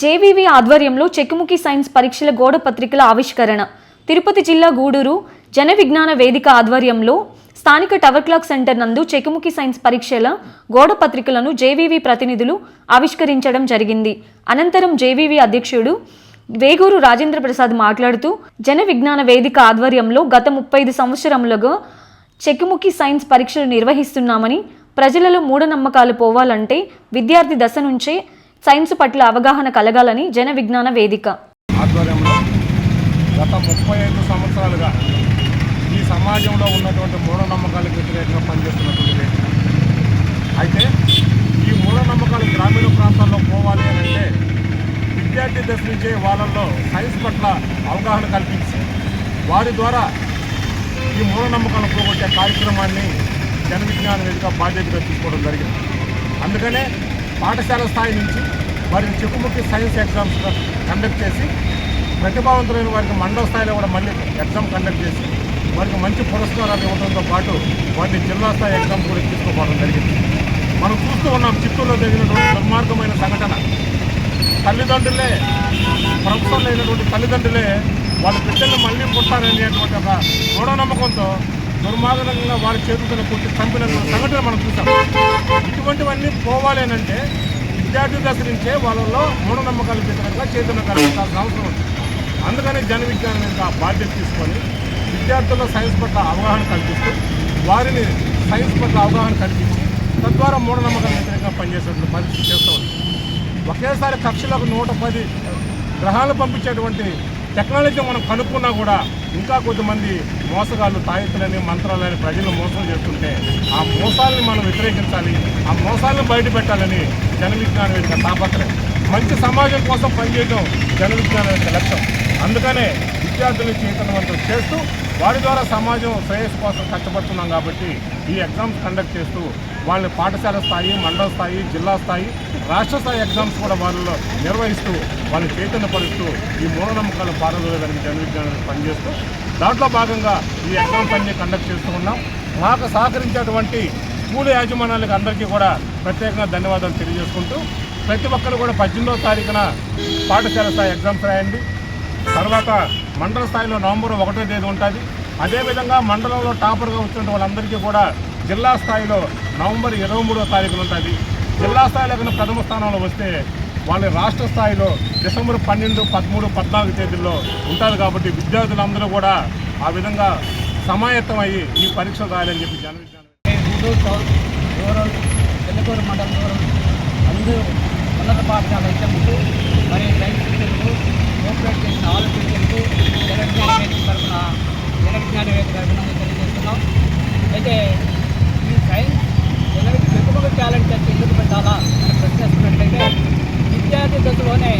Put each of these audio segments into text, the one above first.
JVV ఆధ్వర్యంలో చెక్కుముకి science పరీక్షల గోడ పత్రికల ఆవిష్కరణ. తిరుపతి జిల్లా గూడూరు జన విజ్ఞాన వేదిక ఆధ్వర్యంలో స్థానిక టవర్ క్లాక్ సెంటర్ నందు చెక్కుముఖి సైన్స్ పరీక్షల గోడ పత్రికలను జేవీవి ప్రతినిధులు ఆవిష్కరించడం జరిగింది. అనంతరం జేవీవి అధ్యక్షుడు వేగూరు రాజేంద్ర ప్రసాద్ మాట్లాడుతూ జన విజ్ఞాన వేదిక ఆధ్వర్యంలో గత ముప్పై ఐదు సంవత్సరములుగా చెక్కుముఖి సైన్స్ పరీక్షలు నిర్వహిస్తున్నామని ప్రజలలో మూఢనమ్మకాలు పోవాలంటే విద్యార్థి దశ నుంచే సైన్స్ పట్ల అవగాహన కలగాలని జన విజ్ఞాన వేదిక. ఆధ్వర్యంలో గత ముప్పై ఐదు సంవత్సరాలుగా ఈ సమాజంలో ఉన్నటువంటి మూఢనమ్మకాలకు వ్యతిరేకంగా పనిచేస్తున్నటువంటి వ్యక్తి. అయితే ఈ మూఢనమ్మకాలు గ్రామీణ ప్రాంతాల్లో పోవాలి అని అంటే విద్యార్థి దశ నుంచే వాళ్ళల్లో సైన్స్ పట్ల అవగాహన కల్పించి వారి ద్వారా ఈ మూఢనమ్మకాలను పోగొట్టే కార్యక్రమాన్ని జన విజ్ఞాన వేదిక బాధ్యతగా తీసుకోవడం జరిగింది. అందుకనే పాఠశాల స్థాయి నుంచి వారికి చెక్కుముక్కి సైన్స్ ఎగ్జామ్స్ కండక్ట్ చేసి ప్రతిభావంతులైన వారికి మండల స్థాయిలో కూడా మళ్ళీ ఎగ్జామ్ కండక్ట్ చేసి వారికి మంచి పురస్కారాలు ఇవ్వడంతో పాటు వారిని జిల్లా స్థాయి ఎగ్జామ్స్ కూడా తీసుకోవడం జరిగింది. మనం చూస్తూ ఉన్నాం చిత్తూరులో జరిగినటువంటి దుర్మార్గమైన సంఘటన. తల్లిదండ్రులే ప్రభుత్వం లేనటువంటి తల్లిదండ్రులే వాళ్ళ బిడ్డలు మళ్ళీ పుట్టారనేటువంటి ఒక మూఢనమ్మకంతో దుర్మార్గంగా వారి చేతులతో కొట్టి చంపిన సంఘటన మనం చూసాం ఇటువంటివన్నీ పోవాలి అని అంటే విద్యార్థి దశ నుంచే వాళ్ళలో మూఢనమ్మకాలు వ్యతిరేకంగా చైతన్యం కల్పించాల్సిన అవసరం ఉంది. అందుకని జన విజ్ఞానం యొక్క బాధ్యత తీసుకొని విద్యార్థుల్లో సైన్స్ పట్ల అవగాహన కల్పిస్తూ వారిని సైన్స్ పట్ల అవగాహన కల్పించి తద్వారా మూఢనమ్మకాలు వ్యతిరేకంగా పనిచేసేటువంటి పరిస్థితి చేస్తూ ఉంది. ఒకేసారి కక్షలకు నూట పది గ్రహాలు పంపించేటువంటి టెక్నాలజీ మనం కనుక్కున్నా కూడా ఇంకా కొద్దిమంది మోసగాళ్ళు తాయెత్తులని మంత్రాలని ప్రజలు మోసం చేస్తుంటే ఆ మోసాలని మనం వ్యతిరేకించాలి ఆ మోసాలను బయట పెట్టాలని జన విజ్ఞాన వేదిక తాపత్రయం. మంచి సమాజం కోసం పనిచేయడం జన విజ్ఞాన వేదిక లక్ష్యం. అందుకనే విద్యార్థులను చైతన్యవంతం చేస్తూ వారి ద్వారా సమాజం శ్రేయస్సు కోసం కష్టపడుతున్నాం కాబట్టి ఈ ఎగ్జామ్స్ కండక్ట్ చేస్తూ వాళ్ళని పాఠశాల స్థాయి మండల స్థాయి జిల్లా స్థాయి రాష్ట్ర స్థాయి ఎగ్జామ్స్ కూడా వాళ్ళలో నిర్వహిస్తూ వాళ్ళని చైతన్యపరుస్తూ ఈ మూఢనమ్మకాల పారదోలేదానికి జన పనిచేస్తూ దాంట్లో భాగంగా ఈ ఎగ్జామ్స్ అన్ని కండక్ట్ చేస్తూ ఉన్నాం. మాకు సహకరించేటువంటి స్కూల్ యాజమాన్యాలకు అందరికీ కూడా ప్రత్యేకంగా ధన్యవాదాలు తెలియజేసుకుంటూ ప్రతి ఒక్కరు కూడా పద్దెనిమిదవ తారీఖున పాఠశాల స్థాయి ఎగ్జామ్స్ రాయండి. తర్వాత మండల స్థాయిలో నవంబర్ ఒకటో తేదీ ఉంటుంది. అదేవిధంగా మండలంలో టాపర్గా వచ్చిన వాళ్ళందరికీ కూడా జిల్లా స్థాయిలో నవంబర్ ఇరవై మూడో తారీఖున ఉంటుంది. జిల్లా స్థాయిలో కన్నా ప్రథమ స్థానంలో వస్తే వాళ్ళ రాష్ట్ర స్థాయిలో డిసెంబర్ పన్నెండు పదమూడు పద్నాలుగు తేదీల్లో ఉంటారు కాబట్టి విద్యార్థులందరూ కూడా ఆ విధంగా సమాయత్తమయ్యి ఈ పరీక్ష రాయాలని చెప్పి జన విజ్ఞానం మండలం అందరూ ఉన్నత పాఠశాల ఇచ్చముకు మరియు టీచర్లకు కోఆపరేట్ చేసిన ఆల్ టీచర్లకు జనవిజ్ఞాన వేదిక తరఫున జనవిజ్ఞాన వేదిక అభినందన తెలియజేస్తున్నాం. అయితే ఈ సైన్స్ జనవిజ్ఞ ఎక్కువగా టాలెంట్ టెస్ట్ ఎందుకు పెట్టాలా అని ప్రశ్నిస్తున్నట్లయితే విద్యార్థి దశలోనే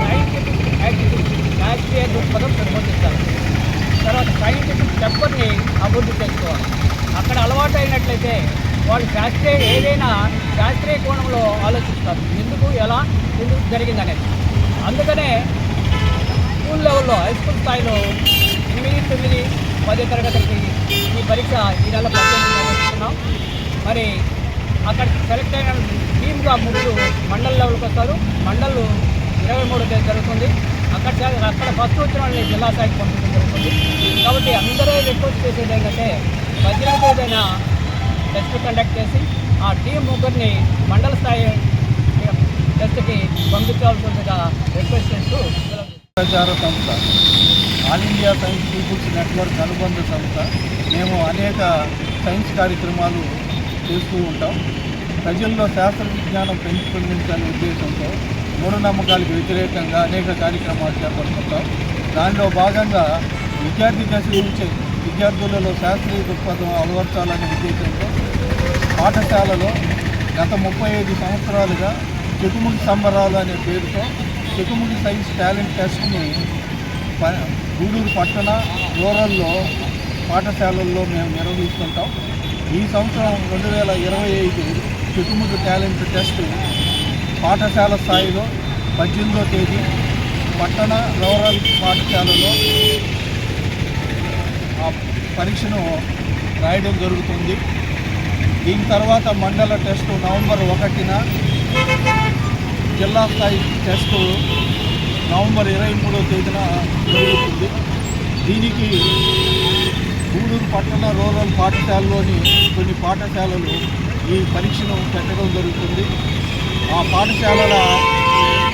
సైంటిఫిక్ యాక్టివిటీ శాస్త్రీయ దృక్పథం పెంపొందిస్తారు. తర్వాత సైంటిఫిక్ టెంపర్ని అభివృద్ధి చేసుకోవాలి. అక్కడ అలవాటు అయినట్లయితే వాళ్ళు శాస్త్రీయ ఏదైనా శాస్త్రీయ కోణంలో ఆలోచిస్తారు. ఎందుకు ఎలా ఎందుకు జరిగిందనేది. అందుకనే స్కూల్ లెవెల్లో హై స్కూల్ స్థాయిలో ఎనిమిది తొమ్మిది పదో తరగతికి ఈ పరీక్ష ఈ నెల పద్దెనిమిది నిర్వహిస్తున్నాం మరి అక్కడ సెలెక్ట్ అయిన టీమ్గా ముగ్గురు మండల్ లెవెల్కి వస్తారు. మండల్ ఇరవై మూడు తేదీ జరుగుతుంది. అక్కడ అక్కడ ఫస్ట్ వచ్చిన వాళ్ళని జిల్లా స్థాయికి పంపించడం జరుగుతుంది. కాబట్టి అందరూ రిక్వెస్ట్ చేసేది ఏంటంటే పద్దెనిమిది ఏదైనా టెస్ట్ కండక్ట్ చేసి ఆ టీం ముగ్గురిని మండల స్థాయి టెస్ట్కి పంపించాల్సిందిగా రిక్వెస్ట్ చేస్తూ ప్రచార సంస్థ All India Science People's Network అనుబంధ సంస్థ. మేము అనేక సైన్స్ కార్యక్రమాలు చేస్తూ ఉంటాం. ప్రజల్లో శాస్త్ర విజ్ఞానం పెంపొందించాలనే ఉద్దేశంతో మూఢనమ్మకాలకు వ్యతిరేకంగా అనేక కార్యక్రమాలు చేపడుతుంటాం. దానిలో భాగంగా విద్యార్థి దశ నుంచి విద్యార్థులలో శాస్త్రీయ దృక్పథం అలవర్చాలనే ఉద్దేశంతో పాఠశాలలో గత ముప్పై ఐదు సంవత్సరాలుగా చెకుముగి సంబరాలు అనే పేరుతో చెకుముగి సైన్స్ టాలెంట్ టెస్ట్ని ప- గూడూరు పట్టణ రూరల్లో పాఠశాలల్లో మేము నిర్వహిస్తుంటాం. ఈ సంవత్సరం రెండు వేల ఇరవై ఐదు చెకుముగి టాలెంట్ టెస్ట్ పాఠశాల స్థాయిలో పద్దెనిమిదో తేదీ పట్టణ రూరల్ పాఠశాలలో ఆ పరీక్షను రాయడం జరుగుతుంది. దీని తర్వాత మండల టెస్ట్ నవంబర్ ఒకటిన జిల్లా స్థాయి టెస్ట్ నవంబర్ ఇరవై మూడో తేదీన జరుగుతుంది. దీనికి గూడూరు పట్టణ రూరల్ పాఠశాలలోని కొన్ని పాఠశాలలు ఈ పరీక్షను పెట్టడం జరుగుతుంది. ఆ పాఠశాలల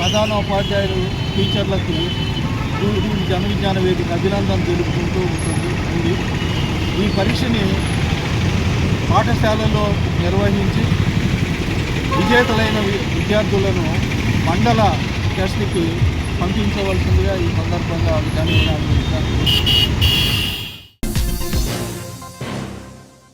ప్రధానోపాధ్యాయులు టీచర్లకి గూడూరు జనవిజ్ఞాన వేదిక అభినందన తెలుపుకుంటూ ఉంటుంది. ఉంది ఈ పరీక్షని పాఠశాలలో నిర్వహించి విజేతలైన వి- విద్యార్థులను మండల టెస్ట్కి పంపించవలసిందిగా ఈ సందర్భంగా విధాన